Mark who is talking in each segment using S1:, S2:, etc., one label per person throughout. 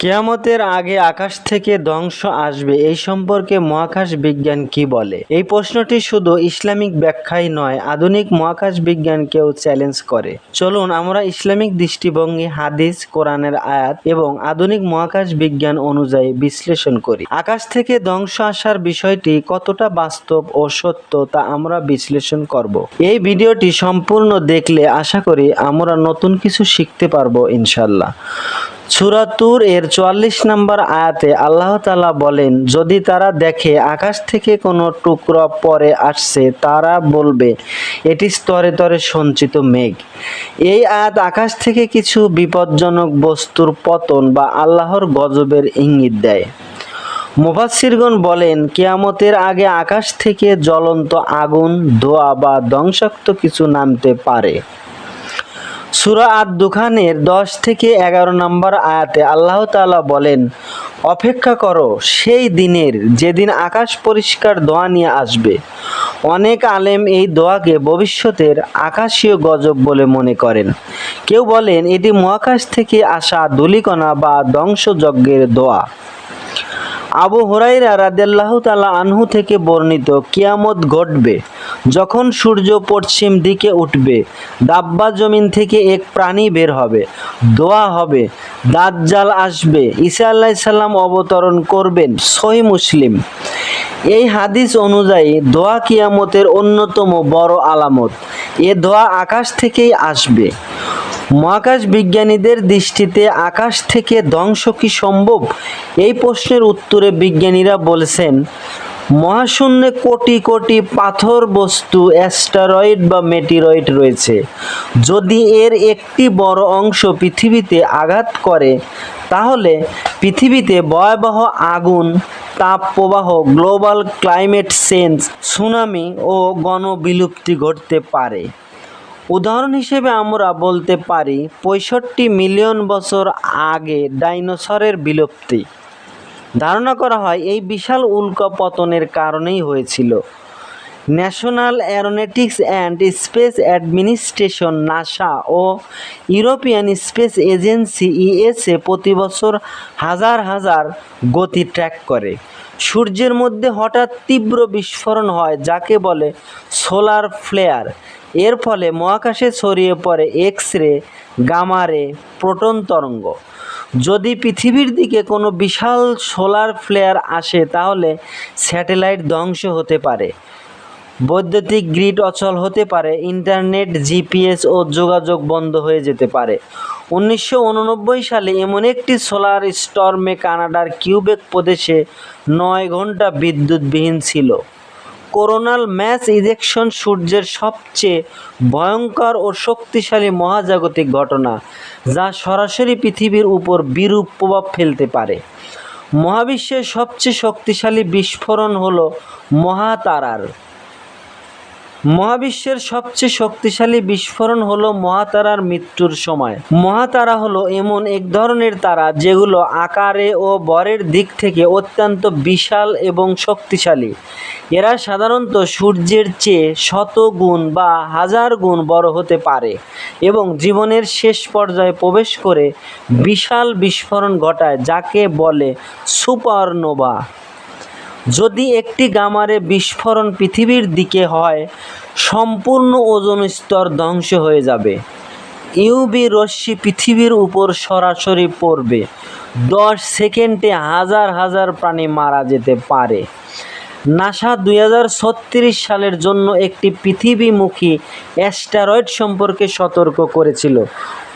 S1: কেয়ামতের আগে আকাশ থেকে ধ্বংস আসবে। এই সম্পর্কে মহাকাশ বিজ্ঞান কি বলে? এই প্রশ্নটি শুধু ইসলামিক ব্যাখ্যাই নয়, আধুনিক মহাকাশ বিজ্ঞানকেও চ্যালেঞ্জ করে। চলুন আমরা ইসলামিক দৃষ্টিভঙ্গি, হাদিস, কোরআনের আয়াত এবং আধুনিক মহাকাশ বিজ্ঞান অনুযায়ী বিশ্লেষণ করি। আকাশ থেকে ধ্বংস আসার বিষয়টি কতটা বাস্তব ও সত্য তা আমরা বিশ্লেষণ করব। এই ভিডিওটি সম্পূর্ণ দেখলে আশা করি আমরা নতুন কিছু শিখতে পারব ইনশাল্লাহ সুরাতুর এর চুয়াল্লিশ নম্বর আয়াতে আল্লাহ তালা বলেন, যদি তারা দেখে আকাশ থেকে কোনো টুকরো পরে আসছে, তারা বলবে, এটি স্তরে তরে সঞ্চিত মেঘ। এই আয়াত আকাশ থেকে কিছু বিপজ্জনক বস্তুর পতন বা আল্লাহর গজবের ইঙ্গিত দেয়। মুফাসসিরগণ বলেন, কেয়ামতের আগে আকাশ থেকে জ্বলন্ত আগুন, ধোয়া বা ধ্বংসাক্ত কিছু নামতে পারে। সুরা আদ দুখানের দশ থেকে এগারো নম্বর আয়াতে আল্লাহ তাআলা বলেন, অপেক্ষা করো, সেই দিনের যেদিন আকাশ পরিষ্কার দোয়া নিয়ে আসবে। অনেক আলেম এই দোয়াকে ভবিষ্যতের আকাশীয় গজব বলে মনে করেন। কেউ বলেন, এটি মহাকাশ থেকে আসা ধূলিকণা বা ধ্বংসযজ্ঞের দোয়া। আবু হুরাইরা রাদিয়াল্লাহ তালা আনহু থেকে বর্ণিত কিয়ামত ঘটবে। যখন সূর্য পশ্চিম দিকে উঠবে দাব্বা জমিন থেকে এক প্রাণী বের হবে। দোয়া হবে, দাজ্জাল আসবে, ঈসা আল্লাহ সাল্লাম অবতরণ করবেন সহি মুসলিম। এই হাদিস অনুযায়ী দোয়া কিয়ামতের অন্যতম বড় আলামত। এ দোয়া আকাশ থেকেই আসবে। মহাকাশ বিজ্ঞানীদের দৃষ্টিতে আকাশ থেকে ধ্বংস কি সম্ভব? এই প্রশ্নের উত্তরে বিজ্ঞানীরা বলছেন মহাশূন্যে কোটি কোটি পাথর বস্তু অ্যাস্টারয়েড বা মেটিরয়েড রয়েছে। যদি এর একটি বড় অংশ পৃথিবীতে আঘাত করে, তাহলে পৃথিবীতে ভয়াবহ আগুন তাপ প্রবাহ গ্লোবাল ক্লাইমেট চেঞ্জ সুনামি ও গণবিলুপ্তি ঘটতে পারে। উদাহরণ হিসেবে আমরা বলতে পারি, পঁয়ষট্টি মিলিয়ন বছর আগে ডাইনোসরের বিলুপ্তি। ধারণা করা হয় এই বিশাল উল্কা পতনের কারণেই হয়েছিল। National Aeronautics and Space Administration NASA O European space agency ESA প্রতি বছর হাজার হাজার গতি ট্র্যাক করে। সূর্যের মধ্যে হঠাৎ তীব্র বিস্ফোরণ হয়, যাকে বলে সোলার ফ্লেয়ার এর ফলে মহাকাশে ছড়িয়ে পড়ে এক্স রে গামা রে প্রোটন তরঙ্গ। যদি পৃথিবীর দিকে কোনো বিশাল সোলার ফ্লেয়ার আসে, তাহলে স্যাটেলাইট ধ্বংস হতে পারে। বৈদ্যুতিক গ্রিড অচল হতে পারে, ইন্টারনেট, জিপিএস ও যোগাযোগ বন্ধ হয়ে যেতে পারে। উনিশশো উননব্বই সালে এমন একটি সোলার স্টর্মে কানাডার কিউবেক প্রদেশে নয় ঘণ্টা বিদ্যুৎবিহীন ছিল। করোনাল ম্যাস ইজেকশন সূর্যের সবচেয়ে ভয়ঙ্কর ও শক্তিশালী মহাজাগতিক ঘটনা, যা সরাসরি পৃথিবীর উপর বিরূপ প্রভাব ফেলতে পারে। মহাবিশ্বের সবচেয়ে শক্তিশালী বিস্ফোরণ হল মহাতারার। মহাবিশ্বের সবচেয়ে শক্তিশালী বিস্ফোরণ হলো মহাতারার মৃত্যুর সময়। মহাতারা হলো এমন এক ধরনের তারা যেগুলো আকারে ও বরের দিক থেকে অত্যন্ত বিশাল এবং শক্তিশালী। এরা সাধারণত সূর্যের চেয়ে শত গুণ বা হাজার গুণ বড় হতে পারে এবং জীবনের শেষ পর্যায়ে প্রবেশ করে বিশাল বিস্ফোরণ ঘটায়, যাকে বলে সুপারনোভা। যদি একটি গামারে বিস্ফোরণ পৃথিবীর দিকে হয়, সম্পূর্ণ ওজন স্তর ধ্বংস হয়ে যাবে। ইউবি রশ্মি পৃথিবীর উপর সরাসরি পড়বে। দশ সেকেন্ডে হাজার হাজার প্রাণী মারা যেতে পারে। নাসা দুই হাজার ছত্রিশ সালের জন্য একটি পৃথিবীমুখী অ্যাস্টারয়েড সম্পর্কে সতর্ক করেছিল।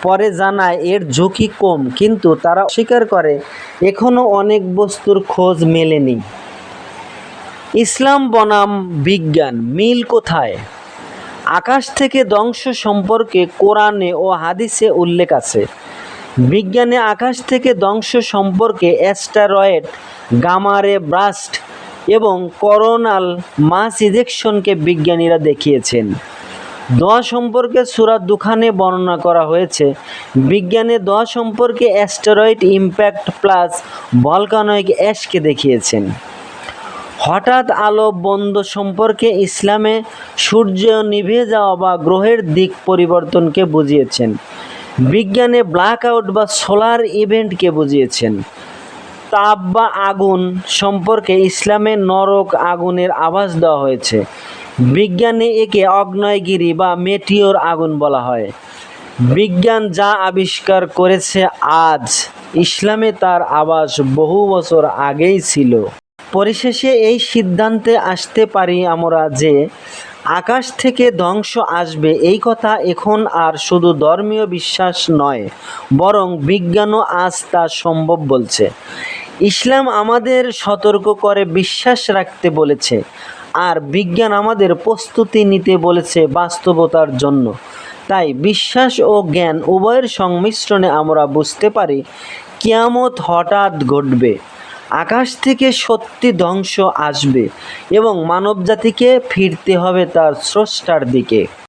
S1: পরে জানায়, এর ঝুঁকি কম, কিন্তু তারা স্বীকার করে এখনও অনেক বস্তুর খোঁজ মেলেনি। ইসলাম বনাম বিজ্ঞান, মিল কোথায়? আকাশ থেকে ধ্বংস সম্পর্কে কোরআনে ও হাদিসে উল্লেখ আছে। বিজ্ঞানে আকাশ থেকে ধ্বংস সম্পর্কে অ্যাস্টারয়েড, গামারে ব্রাস্ট এবং করোনাল মাস ইজেকশনকে বিজ্ঞানীরা দেখিয়েছেন। দোয়া সম্পর্কে সুরাত দুখানে বর্ণনা করা হয়েছে, বিজ্ঞানে দোয়া সম্পর্কে অ্যাস্টেরয়েড ইম্প্যাক্ট প্লাস ভলকানয়েক অ্যাশকে দেখিয়েছেন। হঠাৎ আলো বন্ধ সম্পর্কে ইসলামে সূর্য নিভে যাওয়া বা গ্রহের দিক পরিবর্তনকে বুঝিয়েছেন। বিজ্ঞানে ব্ল্যাক আউট বা সোলার ইভেন্টকে বুঝিয়েছেন। তাপ বা আগুন সম্পর্কে ইসলামে নরক আগুনের আভাস দেওয়া হয়েছে। বিজ্ঞানে একে অগ্নয়গিরি বা মেটিওর আগুন বলা হয়। বিজ্ঞান যা আবিষ্কার করেছে আজ, ইসলামে তার আভাস বহু বছর আগেই ছিল। পরিশেষে এই সিদ্ধান্তে আসতে পারি আমরা যে, আকাশ থেকে ধ্বংস আসবে এই কথা এখন আর শুধু ধর্মীয় বিশ্বাস নয়, বরং বিজ্ঞানও আজ তা সম্ভব বলছে। ইসলাম আমাদের সতর্ক করে বিশ্বাস রাখতে বলেছে, আর বিজ্ঞান আমাদের প্রস্তুতি নিতে বলেছে বাস্তবতার জন্য। তাই বিশ্বাস ও জ্ঞান উভয়ের সংমিশ্রণে আমরা বুঝতে পারি, কিয়ামত হঠাৎ ঘটবে। আকাশ থেকে সত্যি ধ্বংস আসবে এবং মানবজাতিকে ফিরতে হবে তার স্রষ্টার দিকে।